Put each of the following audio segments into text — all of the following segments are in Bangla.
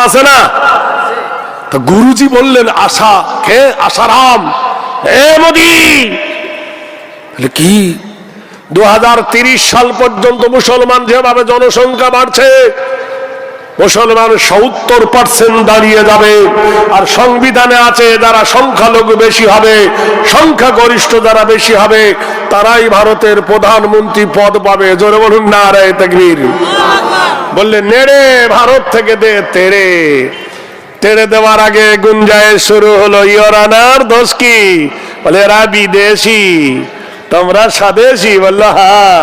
আছে না? তো গুরুজি বললেন, আশা কে? আশারাম এ মোদি! কি? দু সাল পর্যন্ত মুসলমান যেভাবে জনসংখ্যা বাড়ছে মুসলমান সত্তর পার্সেন্ট দাঁড়িয়ে যাবে। আর সংবিধানে আছে, যারা সংখ্যালঘু বেশি হবে, সংখ্যাগরিষ্ঠ যারা বেশি হবে, তারাই ভারতের প্রধানমন্ত্রী পদ পাবে। জোরে বলুন না রে তকবীর। বললে, নেড়ে, ভারত থেকে দে তেরে তেড়ে দেওয়ার আগে গুঞ্জায় শুরু হলো ইয়রানার দোষ কি? বলে এরা বিদেশি তোমরা স্বদেশি। বলল হ্যাঁ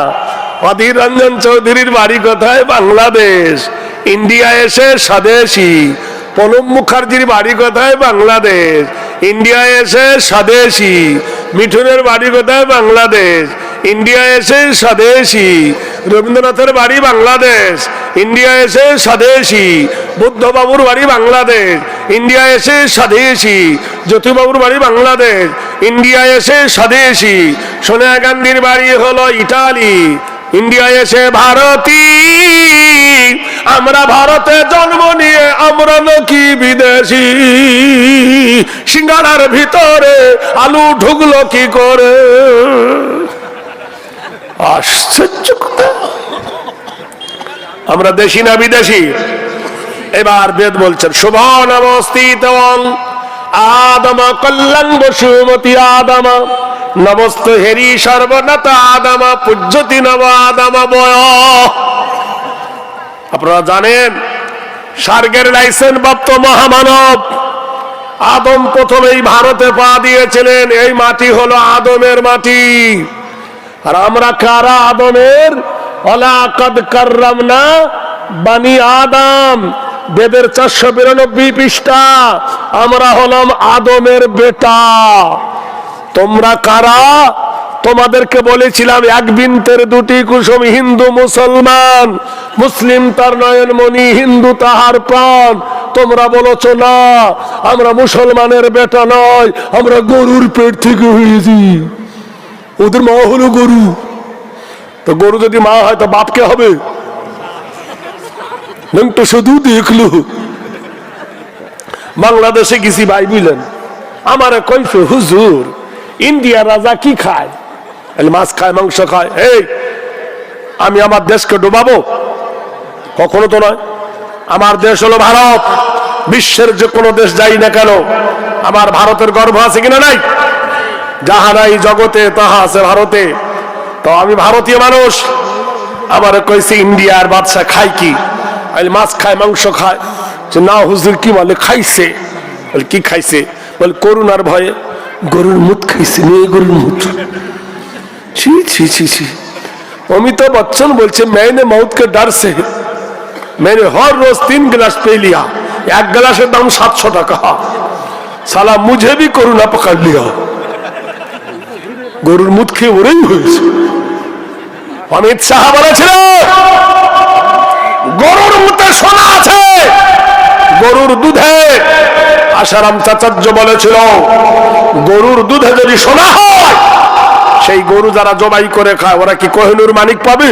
অধীর রঞ্জন চৌধুরীর বাড়ি কোথায়? বাংলাদেশ। ইন্ডিয়া এসে স্বদেশি। প্রণব মুখার্জির বাড়ি কোথায়? বাংলাদেশ। ইন্ডিয়া এসে স্বদেশি। মিঠুনের বাড়ি কোথায়? বাংলাদেশ। ইন্ডিয়া এসে স্বদেশি। রবীন্দ্রনাথের বাড়ি বাংলাদেশ। ইন্ডিয়া এসে স্বদেশি। বুদ্ধবাবুর বাড়ি বাংলাদেশ। ইন্ডিয়া এসে স্বদেশি। জ্যোতিবাবুর বাড়ি বাংলাদেশ। ইন্ডিয়া এসে স্বদেশি। সোনিয়া গান্ধীর বাড়ি হলো ইটালি। ইন্ডিয়া এসে ভারতী। আমরা ভারতে জন্ম নিয়ে আমরা নাকি বিদেশি। সিঙ্গারার ভিতরে আলু ঢুকলো কি করে? আশ্চর্য আমরা দেশি না বিদেশি? এবার বেদ বলছেন শুভ নমস্তিত আদম কল্যাণ বসুমতি আদম, নমস্ত হেরি সর্বনাথ আদম, পূজ্যতি নব আদম বয়। আপনারা জানেন, স্বর্গের লাইসেন্স প্রাপ্ত মহামানব আদম প্রথমেই ভারতে পা দিয়েছিলেন। এই মাটি হলো আদমের মাটি। আর আমরা কারা আদমের? না বানি আদম। বেদের চারশো বিরানব্বই পৃষ্ঠা। আমরা হলাম আদমের বেটা। তোমরা কারা? তোমাদেরকে বলেছিলাম, এক বিনতের দুটি কুসুম হিন্দু মুসলমান, মুসলিম তার নয়নমণি, হিন্দু তাহার প্রাণ। তোমরা বলেছ, না, আমরা মুসলমানের বেটা নয়, আমরা গরুর পেট থেকে হয়েছি। ওদের মা হলো গরু। তো গরু যদি মা হয়, তো বাপকে হবে? তো শুধু দেখল। বাংলাদেশে গেছি ভাই বুঝলেন আমার কইছে, হুজুর ইন্ডিয়া রাজা কি খায়? মাছ খায়, মাংস খায়। এই, আমি আমার দেশকে ডুবাবো? কখনো তো নয়। আমার দেশ হলো ভারত। বিশ্বের যে কোনো দেশ যাই না কেন, আমার ভারতের গর্ব আছে কিনা নাই? যাহা নাই জগতে, তাহা আছে ভারতে। তো আমি ভারতীয় মানুষ। আমার কইছে, ইন্ডিয়ার বাদশা খায় কি? মাছ খায়, মাংস খায়। যে, না, হুজুর, কি বলে খাইছে? বলে, কি খাইছে? বলে, করুণার ভয়ে গরুর মুখ খাইছে নিয়ে গরুর মুখ ছি ছি ছি ছি। अमिताभ बच्चन बोलते मैंने मौत के डर से मैंने हर रोज तीन गिलास पे लिया एक गिलास का दाम सात सौ গরুর মুদ খেয়ে ওরেই হয়েছে। অমিত শাহ বলেছিল গরুর মুখে সোনা আছে, গরুর দুধে। আশারাম চাচার্য বলেছিল, গরুর দুধে যদি সোনা হয় সেই গরু যারা জবাই করে খায়, ওরা কি কোহিনুর মানিক পাবে?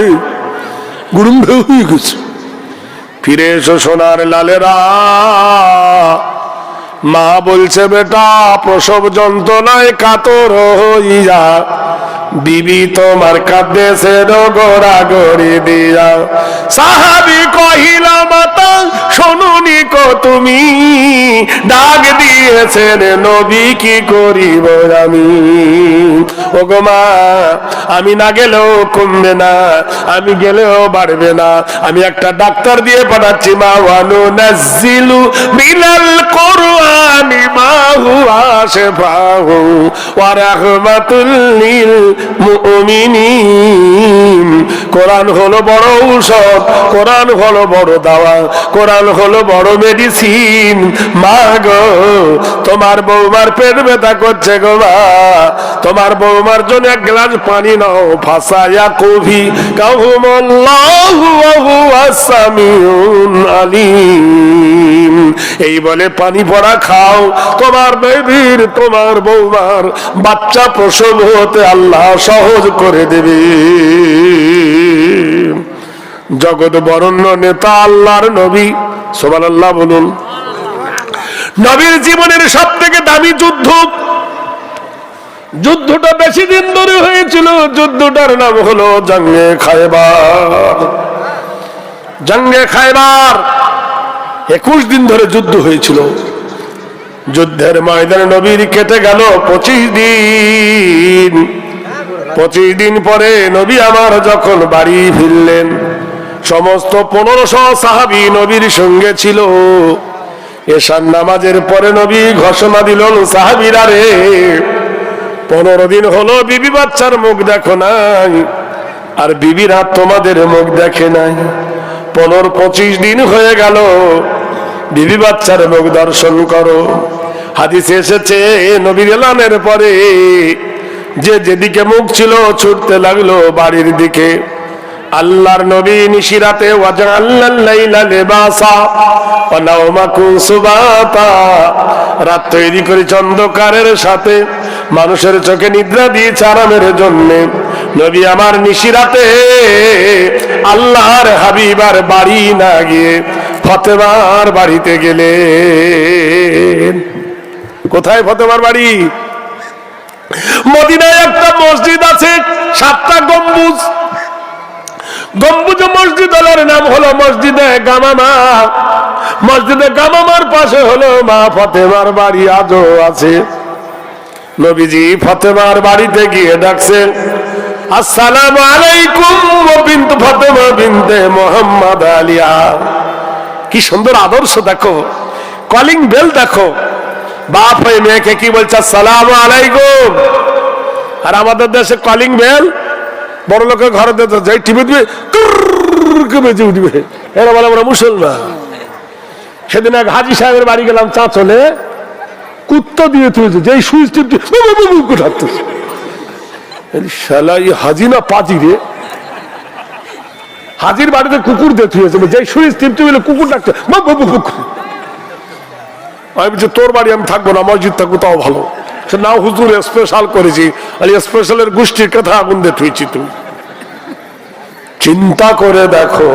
গুরুম হয়ে গেছে। ফিরে এসো সোনার লালেরা। মা বলছে, বেটা, প্রসব যন্ত্রণায় কাতর হইয়া, বিবি তোমার কাঁদে, সে গোড়া গড়ি দিয়া। সাহাবি কহিলা, মাতা, শোনুনি কো তুমি? ডাক দিয়েছেন নবী, কি করিব আমি? ও গো মা, আমি না গেলেও কমবে না, আমি গেলেও বাড়বে না। আমি একটা ডাক্তার দিয়ে পাঠাচ্ছি, মা ওয়ানু নাজিলু মিনাল কোরআনি মা হুয়া শিফাহু ওয়া রাহমাতুল লিল মুমিনিন। কোরআন হলো বড় ঔষধ, কোরআন হলো বড় দাওয়া কোরআন হলো বড় মেডিসিন মা গো, তোমার বৌমার পেট ব্যথা করছে গো মা। তোমার বৌমার জন্য এক গ্লাস পানি নাও ফাসায়া সামিউন আলিম। এই বলে পানি পড়া খাও। তোমার বেবির তোমার বৌমার বাচ্চা প্রসব হতে আল্লাহ সহজ করে দেবে। জগৎ বরণ্য নেতা আল্লাহর নবী সোমাল আল্লাহ বলুন। নবীর জীবনের সব থেকে দামি যুদ্ধ? যুদ্ধটা বেশি দিন ধরে হয়েছিল, যুদ্ধটার নাম হলো জঙ্গে খায়বার। জঙ্গে খায়বার একুশ দিন ধরে যুদ্ধ হয়েছিল। যুদ্ধের ময়দানে নবীর কেটে গেল পঁচিশ দিন। পঁচিশ দিন পরে নবী আমার যখন বাড়ি ফিরলেন সমস্ত পনেরোশো সাহাবি নবীর সঙ্গে ছিল। এসান নামাজের পরে নবী ঘোষণা দিল, সাহাবিরা রে, পনেরো দিন হলো বিবি বাচ্চার মুখ দেখো নাই, আর বিবিরা তোমাদের মুখ দেখে নাই। পনেরো পঁচিশ দিন হয়ে গেল, বিবি বাচ্চার মুখ দর্শন করো। হাদিস এসেছে নবীর এলানের পরে, যে যেদিকে মুখ ছিল ছুটতে লাগল বাড়ির দিকে। আল্লাহর নবী নিশিরাতে রাত তৈরি করে চন্দ্রকারের সাথে, মানুষের চোখে নিদ্রা দিয়েছে আরামের জন্যে। নবী আমার নিশিরাতে, আল্লাহর হাবিবার বাড়ি না গিয়ে ফতেমার বাড়িতে গেলে কোথায় ফতেমার বাড়ি? মদিনায় একটা মসজিদ আছে, সাতটা গম্বুজ। গম্বুজ মসজিদ আলার নাম হলো মসজিদে গামামা। মসজিদে গামামার পাশে হলো মা ফতেমার বাড়ি, আজও আছে। নবীজি ফতেমার বাড়িতে গিয়ে ডাকছেন, আসসালাম আলাইকুম বিন্তু ফতেমা বিন্দে মোহাম্মদ আলিয়া। কি সুন্দর আদর্শ দেখো কলিং বেল দেখো। বাপ হয়ে মেয়েকে কি বলছে সালাম আলাইকুম। আর আমাদের দেশে কলিং বেল বড় লোকের ঘরে যাই টিপে দিবে বেঁচে উঠবে। এরা বলে, আমরা মুসলমান। সেদিন এক হাজি সাহেবের বাড়ি গেলাম চা চলে কুত্ত দিয়ে তুলেছে যে সুইচ টিপটি হাজি না পাজি রে। হাজির বাড়িতে কুকুর দিয়ে থুয়েছে যেই সুইচ টিপতে বলে, কুকুর ডাকছে মা কুকুর আমি বলছি, তোর বাড়ি আমি থাকব না মসজিদ থাকব তাও ভালো। না হুজুর স্পেশাল করেছি। আর স্পেশালের গোষ্ঠীর কথা আগুন দিয়ে তুমি চিন্তা করে দেখো।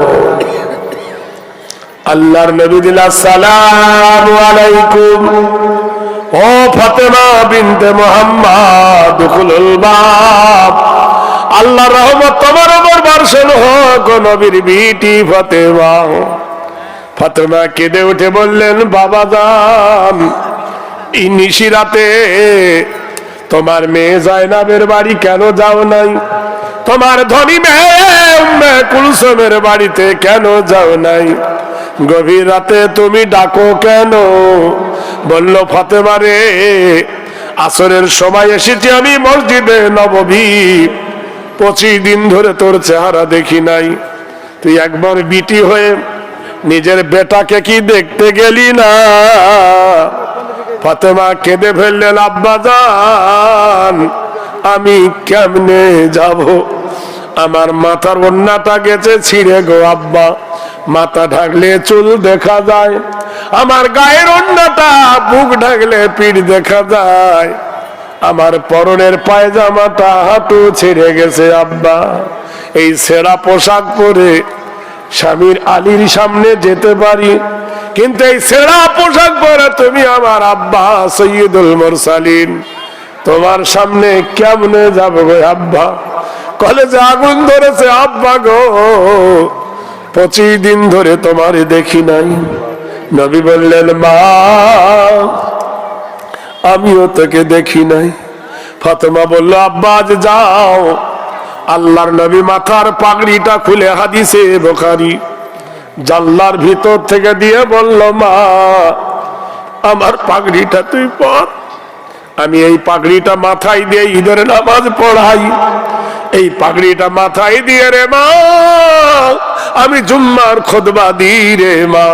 আল্লাহর নবী দিলা, সালাম আলাইকুম। ও ফাতেমা বিনতে মোহাম্মদ দুখুলুল বাব। আল্লাহ রহমত তোমার উপর বর্ষণ হোক নবীর বিটি ফাতেমা। ফাতেমা কেঁদে উঠে বললেন, বাবা যান এই নিশিরাতে তোমার মেয়ে জয়নাবের বাড়ি কেন যাও নাই? তোমার ধনী মেয়ে কুলসুমের বাড়িতে কেন যাও নাই? গভীর রাতে তুমি ডাকো কেন? বলল, ফাতেমা রে, আসরের সময় এসেছি আমি মসজিদে নববী পঁচিশ দিন ধরে তোর চেহারা দেখি নাই। তুই একবার বিটি হয়ে নিজের বেটাকে কি দেখতে গেলি না? ফাতেমা কেঁদে ফেললেন আব্বা যান আমি কেমনে যাব? আমার মাথার অন্যটা গেছে, ছিঁড়ে গো আব্বা। মাথা ঢাকলে চুল দেখা যায়, আমার গায়ের অন্যটা বুক ঢাকলে পিঠ দেখা যায়। আমার পরনের পায়জামাটা হাঁটু ছিঁড়ে গেছে, আব্বা। এই সেরা পোশাক পরে স্বামীর আলীর সামনে যেতে পারি কিন্তু এই সেরা পোশাক পরে তুমি আমার আব্বা সৈয়দুল মোরসালিন। তোমার সামনে কেমনে যাব গো আব্বা? কলেজে আগুন ধরেছে আব্বা গো। পঁচিশ দিন ধরে তোমারে দেখি নাই। নবী বললেন, মা, আমিও তোকে দেখি নাই। ফাতেমা বলল, আব্বা, আজ যাও। আল্লাহর নবী মাথার পাগড়িটা খুলে হাদিসে বোখারি জানলার ভিতর থেকে দিয়ে বলল, মা, আমার পাগড়িটা তুই পর। আমি এই পাগড়িটা মাথায় দিয়ে ঈদের নামাজ পড়াই। এই পাগড়িটা মাথায় দিয়ে রে মা, আমি জুম্মার খোদবা দিই রে মা।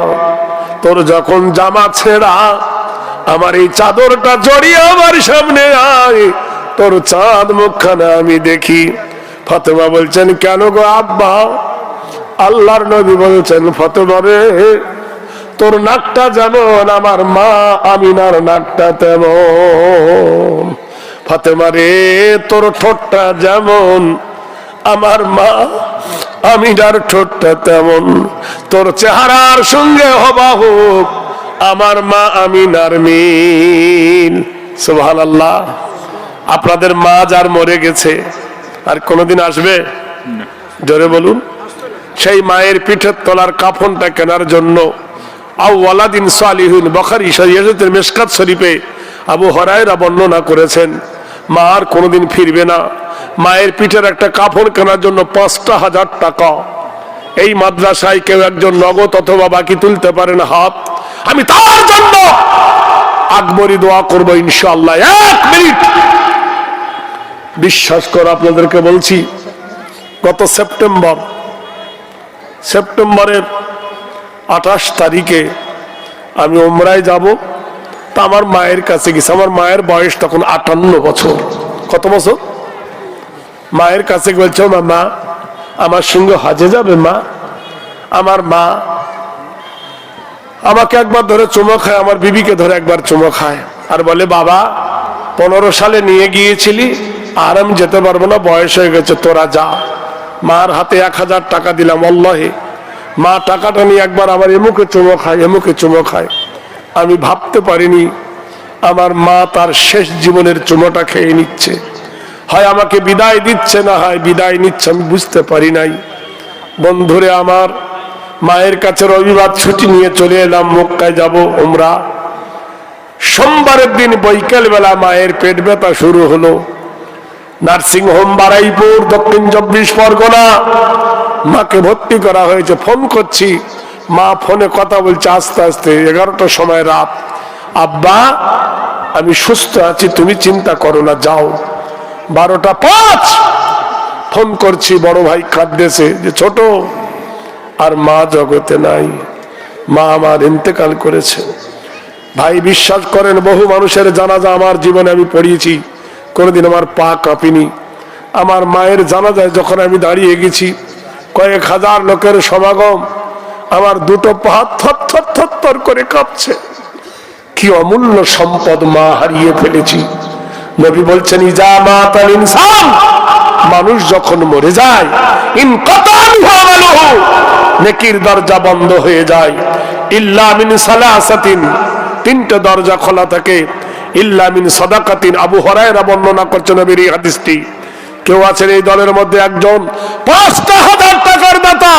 তোর যখন জামা ছেঁড়া, আমার এই চাদরটা জড়িয়ে আমার সামনে আয়। তোর চাঁদ মুখখানা আমি দেখি। ফাতেমা বলছেন, কেন গো আব্বা? আল্লাহর নবী বলছেন ফাতেমা রে তোর নাকটা যেমন আমার মা আমিনার নাকটা তেমন। ফাতেমা রে তোর ঠোঁটটা যেমন আমার মা আমিনার ঠোঁটটা তেমন। তোর চেহারার সঙ্গে হবা হোক আমার মা আমিনার মিল। সুবহানাল্লাহ। আপনাদের মা যার মরে গেছে আর কোনোদিন আসবে? জোরে বলুন। সেই মায়ের পিঠের তলার কাফনটা কেনার জন্য আউ্লাদিন সালিহুন বখারি শরীয়তের মেশকাত শরীফে আবু হরায়রা বর্ণনা করেছেন, মা আর কোনোদিন ফিরবে না। মায়ের পিঠের একটা কাফন কেনার জন্য পাঁচটা হাজার টাকা। এই মাদ্রাসায় কেউ একজন নগদ অথবা বাকি তুলতে পারেন হাত। আমি তার জন্য আকবরী দোয়া করব ইনশাল্লাহ এক মিনিট। বিশ্বাস করে, আপনাদেরকে বলছি, গত সেপ্টেম্বর সেপ্টেম্বরের আঠাশ তারিখে আমি ওমরায় যাব। তা আমার মায়ের কাছে গেছি। আমার মায়ের বয়স তখন আটান্ন বছর। কত বছর? মায়ের কাছে বলছে, মা মা, আমার সঙ্গে হাজে যাবে, মা। আমার মা আমাকে একবার ধরে চুমো খায়, আমার বিবিকে ধরে একবার চুমো খায়। আর বলে, বাবা, পনেরো সালে নিয়ে গিয়েছিলি, আর আমি যেতে পারব না, বয়স হয়ে গেছে, তোরা যা। মার হাতে এক হাজার টাকা দিলাম অল্লাহে মা টাকাটা নিয়ে একবার আমার এমুকে চুমো খায়, এমুকে চুমো খায়। আমি ভাবতে পারিনি আমার মা তার শেষ জীবনের চুমোটা খেয়ে নিচ্ছে। হয় আমাকে বিদায় দিচ্ছে না হয় বিদায় নিচ্ছে, আমি বুঝতে পারি নাই। বন্ধুরে আমার, মায়ের কাছে রবিবার ছুটি নিয়ে চলে এলাম, মক্কায় যাব ওমরা সোমবারের দিন বৈকাল বেলা মায়ের পেট ব্যথা শুরু হলো। নার্সিং হোম বারাইপুর, দক্ষিণ চব্বিশ পরগনা। মাকে ভর্তি করা হয়েছে, ফোন করছি। মা ফোনে কথা বলছে আস্তে আস্তে, এগারোটার সময় রাত। আব্বা, আমি সুস্থ আছি, তুমি চিন্তা করো না, যাও। বারোটা পাঁচ, ফোন করছি, বড় ভাই কাঁদতেছে যে ছোট, আর মা জগতে নাই। মা আমার ইন্তেকাল করেছে। ভাই, বিশ্বাস করেন, বহু মানুষের জানাজা আমার জীবনে আমি পড়িয়েছি। কোনোদিন আমার পা কাঁপিনি। আমার মায়ের জানাজায় যখন আমি দাঁড়িয়ে গেছি, কয়েক হাজার লোকের সমাগম, আমার দুটো পা থর থর থর করে কাঁপছে। কি অমূল্য সম্পদ মা হারিয়ে ফেলেছি। নবী বলছেন, ইজা মা তাল ইনসান। মানুষ যখন মরে যায়, ইন নেকির দরজা বন্ধ হয়ে যায়। ইল্লা মিন সালাসাতিন। তিনটে দরজা খোলা থাকে। ইল্লা সদাকাতিন। আবু হরায়রা বর্ণনা করছেন নবীর হাদিসটি। কেউ আছেন এই দলের মধ্যে একজন। পাঁচটা হাজার টাকার দাতা